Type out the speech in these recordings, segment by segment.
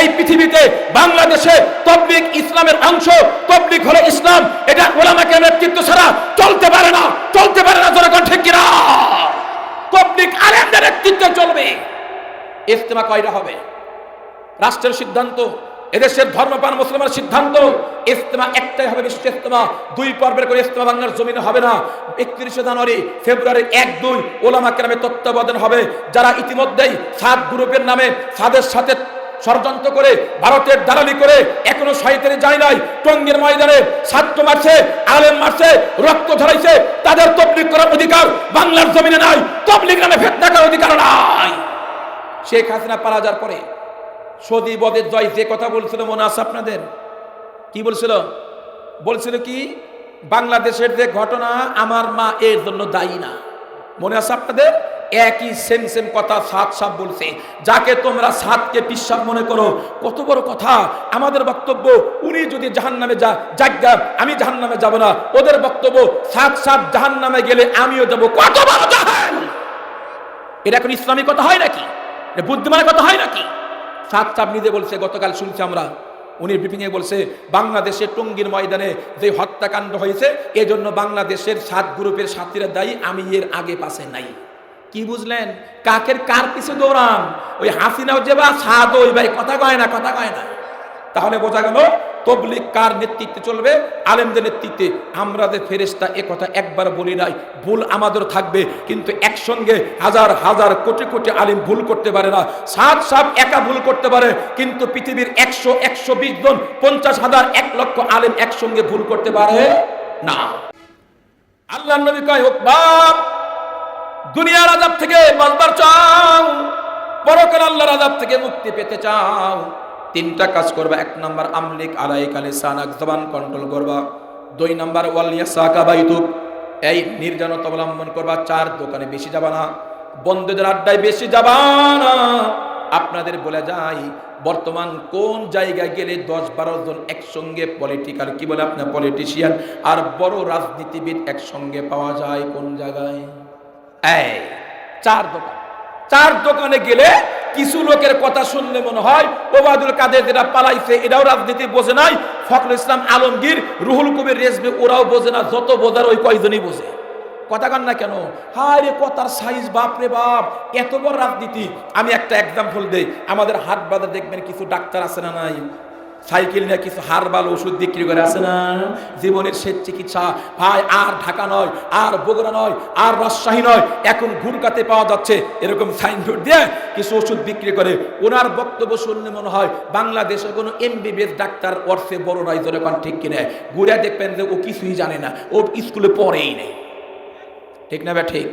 এই পৃথিবীতে বাংলাদেশে তবলিগ ইসলামের অংশ, তবলিগ হলো ইসলাম। এটা ওলামাকে নেতৃত্ব ছাড়া চলতে পারে না। চলতে পারে না, জনগণ ঠিক কিনা? তবলিগ আলেমদের নেতৃত্বে চলবে। ইস্তেমা কয়টা হবে? রাষ্ট্রের সিদ্ধান্ত, এদেশের ধর্মপান মুসলমানের সিদ্ধান্ত। ইস্তেমা একটাই হবে বিশ্ব ইস্তেমা দুই পর্বের করে ইস্তেমা বাংলার জমিনে হবে না। একত্রিশে জানুয়ারি, ফেব্রুয়ারি এক দুই ওলামা কেরামে তত্ত্বাবধান হবে। যারা ইতিমধ্যেই সাত গ্রুপের নামে সাদের সাথে ষড়যন্ত্র করে, ভারতের দালালি করে, এখনও শহীদের যায় নাই। টঙ্গের ময়দানে ছাত্র মারছে, আলেম মারছে, রক্ত ধরাইছে তাদের তবলিগ করার অধিকার বাংলার জমিনে নাই। তবলিগ নামে ফেতনা করার অধিকার নাই। শেখ হাসিনা পালা যাওয়ার পরে সৌদি বদের জয় যে কথা বলছিল, মনে আছে আপনাদের? কি বলছিল? বলছিল কি, বাংলাদেশের যে ঘটনা আমার মা এর জন্য দায়ী না। মনে আছে আপনাদের? একই সেম সেম কথা সাত সাপ বলছে। যাকে তোমরা সাতকে পিসাব মনে করো, কত বড় কথা। আমাদের বক্তব্য, উনি যদি জাহান নামে যা যাজ্ঞা আমি জাহান নামে যাব না। ওদের বক্তব্য সাত সাত জাহান নামে গেলে আমিও যাব। কত বড় জাহান এটা এখন ইসলামী কথা হয় নাকি? বুদ্ধিমানের কথা হয় নাকি? সাত সাপ নিজে বলছে, গতকাল শুনছি আমরা। উনি ব্রিফিংয়ে বলছে বাংলাদেশের টঙ্গীর ময়দানে যে হত্যাকাণ্ড হয়েছে, এজন্য বাংলাদেশের সাত গ্রুপের সাথীরা দায়ী, আমি এর আগে পাশে নাই। কি বুঝলেন? কাকের কার পিছে দৌড়ান? ওই হাসিনাও যে বা সাদ, ওই ভাই কথা কয় না, কথা কয় না। তাহলে বোঝা গেল তবলিক কার নেতৃত্বে চলবে? আলেমদের নেতৃত্বে। আমরা যে ফেরেস্তা এ কথা একবার বলি নাই। ভুল আমাদের থাকবে, কিন্তু একসঙ্গে হাজার হাজার, কোটি কোটি আলিম ভুল করতে পারে না। সাত সাত একা ভুল করতে পারে, কিন্তু পৃথিবীর একশো একশো বিশ জন, পঞ্চাশ হাজার, এক লক্ষ আলেম একসঙ্গে ভুল করতে পারে না। আল্লাহ নবী কয়, হোক বাপ দুনিয়ার আজাব থেকে বাঁচবার চাও পরকাল আল্লাহর আজাব থেকে মুক্তি পেতে চাও। তিনটা কাজ করবা, এক নাম্বার আমলিক আলাই কালে সানাক জবান কন্ট্রোল করবা। দুই নাম্বার ওয়ালিয়া সাকা বাইতুক, এই নির্জনতা অবলম্বন করবা, চার দোকানে বেশি যাবা না। বন্ধুদের আড্ডায় বেশি যাবা না। আপনাদের বলে যাই, বর্তমান কোন জায়গায় গেলে দশ বারো জন একসঙ্গে পলিটিক্যাল কি বলে আপনার পলিটিশিয়ান আর বড় রাজনীতিবিদ একসঙ্গে পাওয়া যায় কোন জায়গায়? এই, চার দোকান। চার দোকানে গেলে কিছু লোকের কথা শুনলে মনে হয়, ওবায়দুল কাদের যেটা পালাইছে, এটাও রাজনীতি বোঝে নাই, ফখরুল ইসলাম আলমগীর, রুহুল কবির রেজবে ওরাও বোঝে না, যত বোঝার ওই কয়জনই বোঝে। কথা কান না কেন? হায় রে কথার সাইজ, বাপ রে বাপ, এত বড় রাজনীতি। আমি একটা এক্সাম্পল দেই, আমাদের হাট বাজার দেখবেন কিছু ডাক্তার আছে না নাই? সাইকেল নিয়ে কিছু হারবাল ওষুধ বিক্রি করে আছে না? জীবনের শেষ চিকিৎসা। ভাই, আর ঢাকা নয়, আর বগুড়া নয়, আর রাজশাহী নয়, এখন ঘুরকাতে পাওয়া যাচ্ছে। এরকম সাইনবোর্ড দিয়ে কিছু ওষুধ বিক্রি করে। ওনার বক্তব্য শুনলে মনে হয় বাংলাদেশে কোনো এমবিবিএস ডাক্তার অর্থে বড় নয় যখন ঠিক কিনে? ঘুরে দেখবেন যে ও কিছুই জানে না। ও স্কুলে পড়েই নেই। ঠিক না ব্যা ঠিক?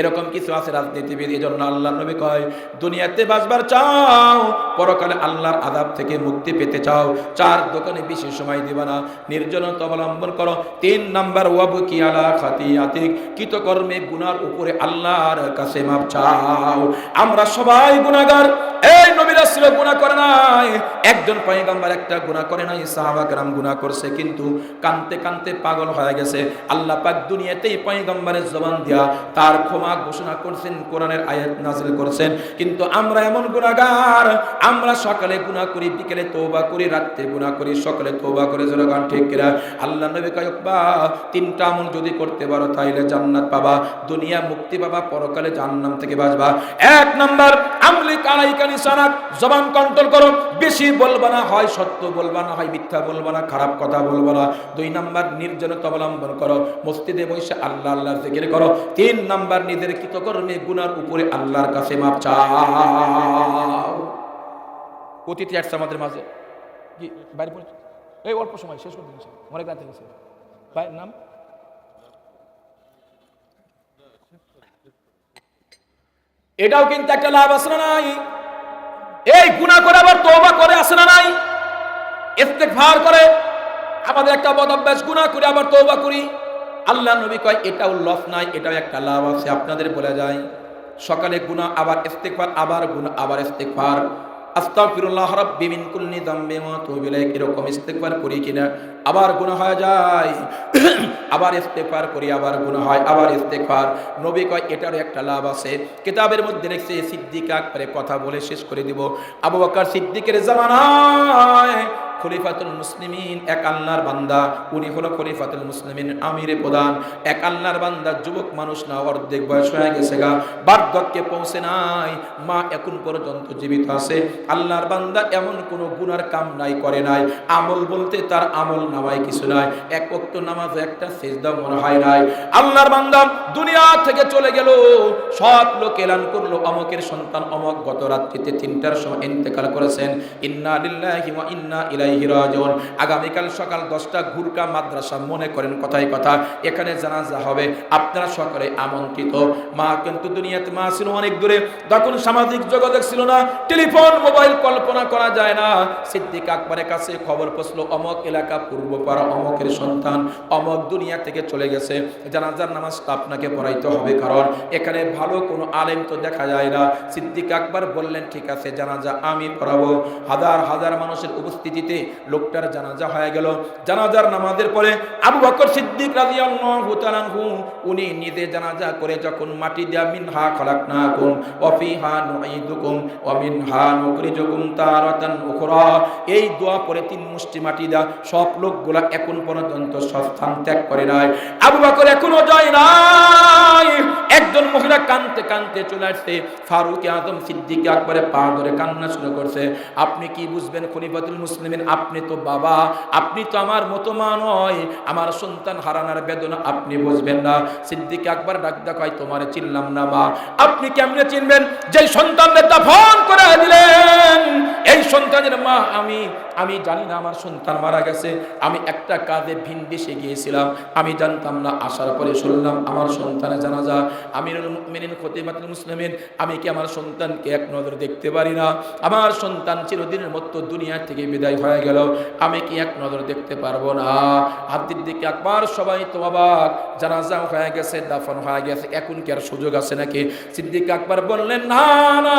এরকম কিছু আছে রাজনীতিবিদ, এই জন্য আল্লাহ নবী কয়, দুনিয়াতে বাঁচবার চাও, পরকালে আল্লাহর আদাব থেকে মুক্তি পেতে চাও, চার দোকানে বেশি সময় দিব না, নির্জনতা অবলম্বন করো, তিন নাম্বার ওয়াবু কি আলা খাতি আতিক কৃতকর্মে গুনার উপরে আল্লাহর কাছে মাপ চাও। আমরা সবাই গুণাগার এই নবীরা ছিল গুণা করে নাই, একজন পয়গাম্বার একটা গুণা করে নাই সাহাবা গ্রাম গুণা করছে, কিন্তু কানতে কানতে পাগল হয়ে গেছে। আল্লাহ পাক দুনিয়াতেই পয়গাম্বারের জবান দিয়া তার ক্ষমা ঘোষণা করছেন, কোরআনের আয়াত নাজিল করেছেন। কিন্তু আমরা এমন গুনাহগার, আমরা সকালে গুনাহ করি, বিকেলে তওবা করি, রাত্রে গুনাহ করি, সকালে তওবা করে জনগণ ঠিক কিনা? আল্লাহ নবী কয় বা তিনটা আমল যদি করতে পারো তাইলে জান্নাত পাবা, দুনিয়া মুক্তি পাবা, পরকালে জাহান্নাম থেকে বাঁচবা। এক নাম্বার, আমলি কালাইকা নিসানাক, জবান কন্ট্রোল করো, বেশি বলবা না, হয় সত্য বলবা না, হয় মিথ্যা বলবা না, খারাপ কথা বলবা না। দুই নাম্বার, নির্জনতা অবলম্বন করো, মসজিদে বসে আল্লাহ আল্লাহ জিকির করো। তিন নাম্বার নিজের কৃতকর্মে গুনার উপরে আল্লাহর কাছে মাপ চাও। অতিথি আসছে আমাদের মাঝে। কি, বাইরে এই অল্প সময়, শেষ করে দিয়েছে অনেক রাতে গেছে। ভাই, নাম? এটাও কিন্তু একটা লাভ না নাই? এই গুনাহ করে আবার তওবা করে আসে না নাই? ইস্তেগফার করে। আমাদের একটা বদ অভ্যাস, গুনাহ করে আবার তওবা করি। আল্লাহ নবী কয়, এটাও লস নাই, এটাও একটা লাভ আছে। আপনাদের বলে যায়, সকালে গুনাহ আবার ইস্তেগফার, আবার গুনাহ আবার ইস্তেগফার। করি কিনা, আবার হয়ে যায়। আবার করি, আবার হয়, আবার নবী কয়, এটারও একটা লাভ আছে। কিতাবের মধ্যে কথা বলে শেষ করে দিব। সিদ্দিকের জামানায় খলিফাতুল মুসলিমিন, এক আল্লাহর বান্দা। উনি হলো খলিফাতুল মুসলিমিন আমিরে প্রধান। এক আল্লাহর বান্দা, যুবক মানুষ না, অর্ধেক বয়স হয়ে গেছে গা। বার্ধক্যে পৌঁছে নাই, মা এখন পর্যন্ত জীবিত আছে। আল্লাহর বান্দা এমন কোনো গুনার কাম নাই, করে নাই। আমল বলতে তার আমল নামায় কিছু নাই। এক ওয়াক্ত নামাজ একটা সেজদা মনে হয় নাই। আল্লাহর বান্দা দুনিয়া থেকে চলে গেল। সব লোক এলান করল। অমকের সন্তান অমক গত রাত্রিতে তিনটার সময় ইন্তেকাল করেছেন। ইন্না লিল্লাহি ওয়া ইন্না ইলাইহি রাজিউন। আগামীকাল সকাল দশটা ঘুরকা মাদ্রাসা, মনে করেন কথাই কথা, এখানে জানাজা হবে, আপনারা সকলে আমন্ত্রিত। মা কিন্তু দুনিয়াতে, মা ছিল অনেক দূরে, তখন সামাজিক যোগাযোগ ছিল না, টেলিফোন, মোবাইল কল্পনা করা যায় না। সিদ্দিক আকবরের কাছে খবর পৌঁছলো, অমক এলাকা পূর্বপাড়া, অমকের সন্তান, অমক দুনিয়া থেকে চলে গেছে। জানাজার নামাজটা আপনাকে পড়াইতে হবে, কারণ এখানে ভালো কোনো আলেম তো দেখা যায় না। সিদ্দিক আকবর বললেন, ঠিক আছে, জানাজা আমি পড়াবো। হাজার হাজার মানুষের উপস্থিতিতে লোকটার জানাজা হয়ে গেল। জানাজার নামাজের পরে আবু বকর সিদ্দিক রাদিয়াল্লাহু উনি নিজে জানাজা করে যখন মাটি দিয়া, মিনহা খলাকনাকুম ওয়া ফিহা নুঈদুকুম ওয়া মিনহা নুখরিজুকুম তারাতান উখরা। এই দোয়া পরে তিন মুষ্টি মাটি দা সব লোকগুলা এখন পর্যন্ত স্থান ত্যাগ করে নাই। আবু বকর এখনও যায় নাই। একজন মহিলা কানতে কানতে চলে আসছে। ফারুক আজম সিদ্দিক আকবরে পা ধরে কান্না শুরু করছে। আপনি কি বুঝবেন খলিফাতুল মুসলিমিন? আপনি তো বাবা, আপনি তো আমার মতো মা নয় আমার সন্তান হারানোর বেদনা আপনি বুঝবেন না। সিদ্দিক আকবর ডাক দেখায় তোমার চিনলাম না মা। আপনি কেমনে চিনবেন? যে সন্তানদের দাফন করে দিলেন, এই সন্তানের মা আমি আমি জানি না আমার সন্তান মারা গেছে। আমি একটা কাজে ভিন দেশে গিয়েছিলাম আমি জানতাম না, আসার পরে শুনলাম আমার সন্তানের জানাজা। আমিরুল মুমিনিন, খতিমাতুল মুসলিমিন, আমি কি আমার সন্তানকে এক নজর দেখতে পারি না? আমার সন্তান চিরদিনের মতো দুনিয়া থেকে বিদায় হয়ে গেল। আমি কি এক নজর দেখতে পারব না? হাতির দিকে একবার সবাই তো অবাক, জানাজা হয়ে গেছে, দাফন হয়ে গেছে, এখন কি আর সুযোগ আছে নাকি? সিদ্দিক আকবর বললেন, না না,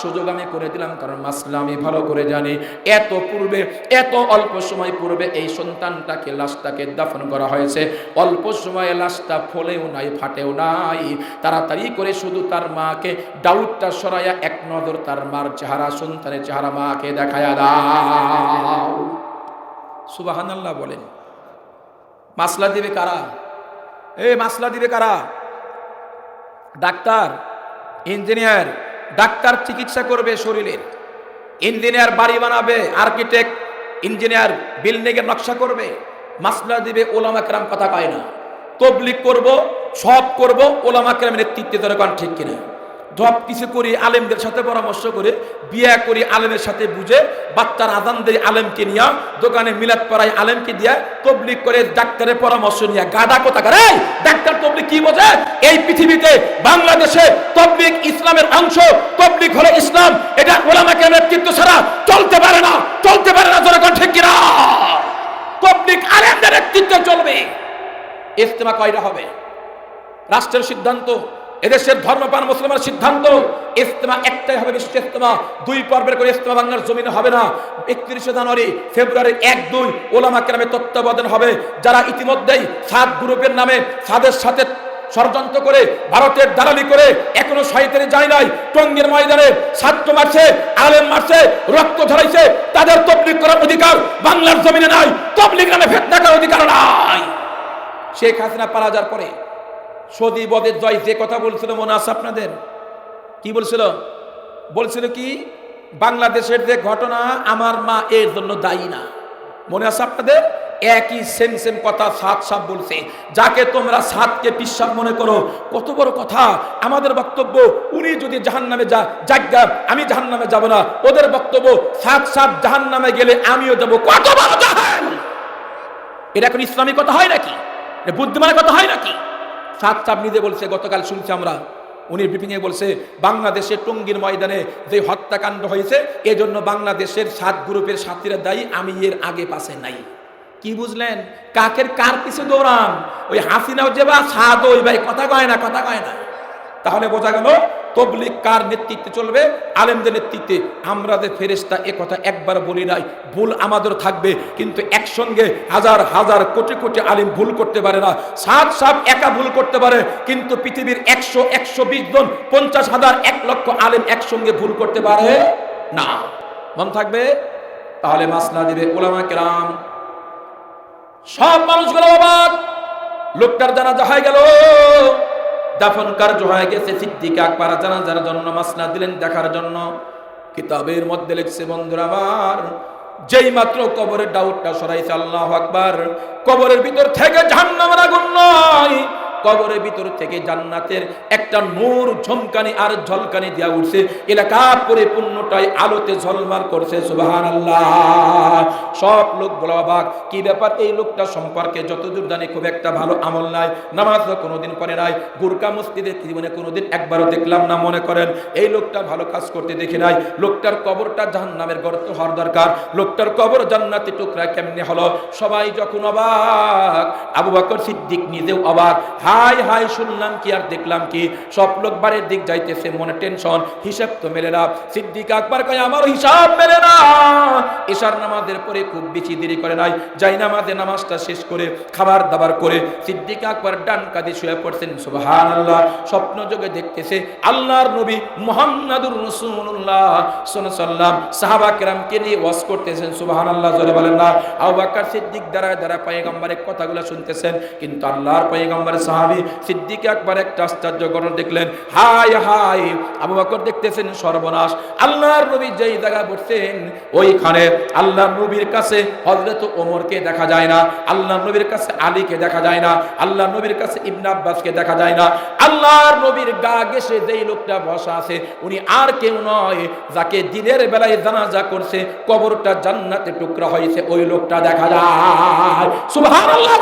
সুযোগ আমি করে দিলাম, কারণ মাসলা আমি ভালো করে জানি। এত পূর্বে, এত অল্প সময় পূর্বে এই সন্তানটাকে, লাশটাকে দাফন করা হয়েছে। অল্প সময়ে লাশটা ফলেও নাই, ফাটেও নাই। তাড়াতাড়ি করে শুধু তার মাকে, ডাউটটা সরাইয়া এক নজর তার মার চেহারা, সন্তানের চেহারা মাকে দেখায়া সুবাহান্লাহ বলেন। মাসলা দিবে কারা? এ, মাসলা দিবে কারা? ডাক্তার, ইঞ্জিনিয়ার, ডাক্তার চিকিৎসা করবে শরীরের। ইঞ্জিনিয়ার বাড়ি বানাবে, আর্কিটেক্ট, ইঞ্জিনিয়ার বিল্ডিং এর নকশা করবে। মাসলা দিবে ওলামা কেরাম কথা পায় না। তবলিক করব, সব করব, ওলামা কেরামের নেতৃত্বে ধরে কারণ ঠিক কিনা। সব কিছু করি, আলেমদের সাথে পরামর্শ করে, বিয়া করি, আলেমের সাথে বুঝে, বাচ্চার আজান দেয় আলেমকে নিয়ে, দোকানে মিলাদ পড়াই আলেমকে দিয়া তবলিক করে ডাক্তারের পরামর্শ নিয়ে গাদা কথা করে ডাক্তার তবলিক কি বোঝে? এই পৃথিবীতে বাংলাদেশে তবলিক ইসলামের অংশ তবলিক হলো ইসলাম। এটা ওলামাকে নেতৃত্ব ছাড়া চলতে পারে না, চলতে পারে না জনগণ ঠিক কিনা? তবলিক আলেমদের নেতৃত্বে চলবে। ইস্তেমা কয়টা হবে? রাষ্ট্রের সিদ্ধান্ত এদেশের ধর্মপান মুসলমানের সিদ্ধান্ত ইস্তেমা একটাই হবে বিশ্ব ইস্তেমা দুই পর্বের করে ইস্তেমা বাংলার জমিনে হবে না। একত্রিশে জানুয়ারি, ফেব্রুয়ারি এক দুই ওলামা কেরামে তত্ত্বাবধান হবে। যারা ইতিমধ্যেই সাত গ্রুপের নামে সাদের সাথে ষড়যন্ত্র করে ভারতের দালালি করে, এখনও শহীদের যায় নাই। টঙ্গের ময়দানে ছাত্র মারছে, আলেম মারছে, রক্ত ঝরাইছে। তাদের তবলিক করার অধিকার বাংলার জমিনে নাই। তবলিক নামে ফেতনা করার অধিকার নাই। শেখ হাসিনা পালা যাওয়ার পরে সদি বদের জয় যে কথা বলছিল, মনে আছে আপনাদের? কি বলছিল? বলছিল কি, বাংলাদেশের যে ঘটনা আমার মা এর জন্য দায়ী না। মনে আছে আপনাদের? একই সেম সেম কথা সাত সাপ বলছে। যাকে তোমরা সাতকে পিসাব মনে করো, কত বড় কথা। আমাদের বক্তব্য, উনি যদি জাহান নামে যা যাজ্ঞা আমি জাহান নামে যাব না। ওদের বক্তব্য, সাত সাত জাহান নামে গেলে আমিও যাব। কত বড় জাহান! এটা এখন ইসলামী কথা হয় নাকি? বুদ্ধিমানের কথা হয় নাকি? সাত চাপ নিজে বলছে, গতকাল শুনছি আমরা। উনি ব্রিফিংয়ে বলছে, বাংলাদেশের টঙ্গীর ময়দানে যে হত্যাকাণ্ড হয়েছে, এজন্য বাংলাদেশের সাত গ্রুপের সাথীরা দায়ী, আমি এর আগে পাশে নাই। কি বুঝলেন? কাকের কার পিছু দৌড়ান? ওই হাসিনাও যে বা সাদ ওই ভাই, কথা কয় না, কথা কয় না। তাহলে বোঝা গেল তবলিগ কার নেতৃত্বে চলবে? আলেমদের নেতৃত্বে। আমরা যে ফেরেস্তা এ কথা একবার বলি নাই। ভুল আমাদের থাকবে, কিন্তু একসঙ্গে হাজার হাজার, কোটি কোটি আলিম ভুল করতে পারে না। সাত সাপ একা ভুল করতে পারে, কিন্তু পৃথিবীর একশো একশো বিশ জন, পঞ্চাশ হাজার, এক লক্ষ আলিম একসঙ্গে ভুল করতে পারে না। মন থাকবে? তাহলে মাসলা দিবে ওলামা কেরাম। সব মানুষগুলো অবাক। লোকটার জানাজা হয়ে গেল। দাফন কার্য হয়ে গেছে সিদ্দিক আকবর জানাজার জন্য মাসনা দিলেন দেখার জন্য। কিতাবের মধ্যে লিখছে, বন্ধুরা আমার, যেই মাত্র কবরের ডাউটটা সরাইছে আল্লাহ আকবার, কবরের ভিতর থেকে জাহান্নামের আগুন নয় কবরের ভিতর থেকে জান্নাতের একটা নূর, ঝমকানি আর ঝলকানি দিয়া উঠছে। এলাকা পরিপূর্ণটাই আলোতে ঝলমার করছে সুবাহান আল্লাহ সব লোক বলা অবাক, কি ব্যাপার এই লোকটা সম্পর্কে যতদূর জানি খুব একটা ভালো আমল নাই নামাজ কোনোদিন পরে নাই, গুরকা মসজিদের জীবনে কোনোদিন একবারও দেখলাম না, মনে করেন, এই লোকটা ভালো কাজ করতে দেখি নাই। লোকটার কবরটা জাহান নামের গর্ত হওয়ার দরকার, লোকটার কবর জান্নাতি টুকরা কেমনে হলো? সবাই যখন অবাক, আবু বকর সিদ্দিক নিজেও অবাক হাই হাই শুনলাম কি আর দেখলাম কি? সব লোক বাড়ির দিক যাইতেছে, মনে টেনশন, হিসাব তো মেলে না। সিদ্দিক আকবর কয় আমার হিসাব মেলে না। এশার নামাজের পরে খুব বেশি দেরি করে নাই। যাই নামাজে নামাজটা শেষ করে খাবার দাবার করে সিদ্দিক আকবর ডান কাঁধে শুয়ে পড়ছেন। সুবহান আল্লাহ স্বপ্ন যোগে দেখতেছে আল্লাহর নবী মোহাম্মদুর রসুল্লাহ সাল্লাম সাহাবা কেরামকে নিয়ে ওয়াজ করতেছেন। সুবহান আল্লাহ জোরে বলেন না। আবু বকর সিদ্দিক দ্বারা দ্বারা পয়গম্বরের কথাগুলো শুনতেছেন, কিন্তু আল্লাহর পয়গম্বরের সাহাবী সিদ্দিক একবার একটা আশ্চর্য ঘটনা দেখলেন। হাই হাই আবু বকর দেখতেছেন সর্বনাশ। আল্লাহর নবী যেই জায়গায় বসছেন ওইখানে আল্লাহর নবীর কাছে হযরত ওমরকে দেখা যায় না, আল্লাহর নবীর কাছে আলীকে দেখা যায় না, আল্লাহর নবীর কাছে ইবনে আব্বাসকে দেখা যায় না। আল্লাহর নবীর গা ঘেঁষে যেই লোকটা বসা আছে, উনি আর কেউ নয়, যাকে দিনের বেলায় জানাজা করছে, কবরটা জান্নাতে টুকরা হয়েছে, ওই লোকটা দেখা যায়। সুবহানাল্লাহ